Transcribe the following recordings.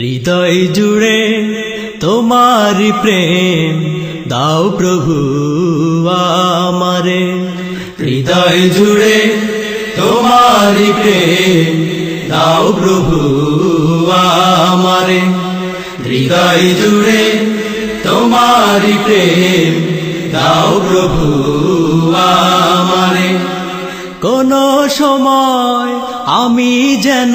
হৃদয় জুড়ে তোমার প্রেম, দাও প্রভু আমারে। হৃদয় জুড়ে তোমার প্রেম, দাও প্রভু আমারে। হৃদয় জুড়ে তোমার প্রেম, দাও প্রভু আমারে। কোন সময় আমি যেন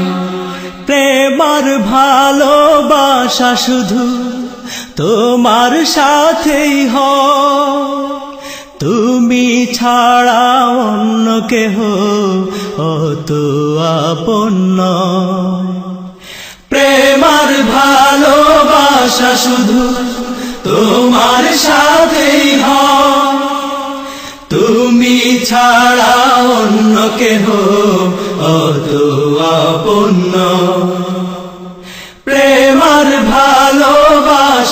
ভালোবাসা শুধু তোমার সাথেই হ। তুমি ছাড়া অন্য কেহ অত আপন নয়। প্রেমার ভালোবাসা শুধু তোমার সাথেই হ। তুমি ছাড়া অন্য কেহ অত আপন্ন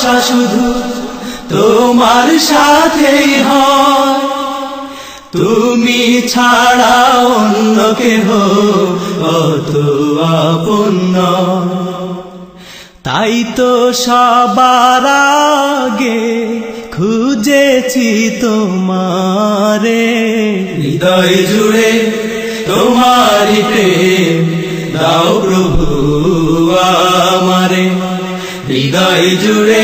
ভালোবাসা শুধু তোমার হয়। তুমি ছাড়া অন্য কেহ অত আপন্ন তাই তো সবার আগে খুঁজেছি তোমারে। হৃদয় জুড়ে তোমারি দাও প্রভু আমারে। হৃদয় জুড়ে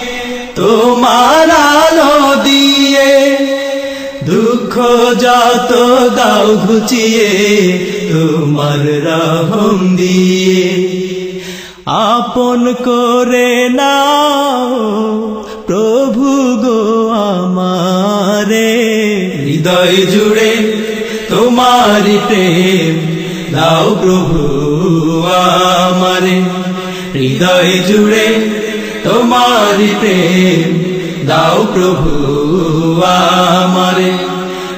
দুঃখ যত দাও ঘুচিয়ে, তোমার রহম দিয়ে। আপন করে নাও, প্রভু গো আমারে। হৃদয় জুড়ে তোমারি প্রেম, দাও প্রভু আমারে। হৃদয় জুড়ে তোমারি প্রেম, দাও প্রভু আমারে।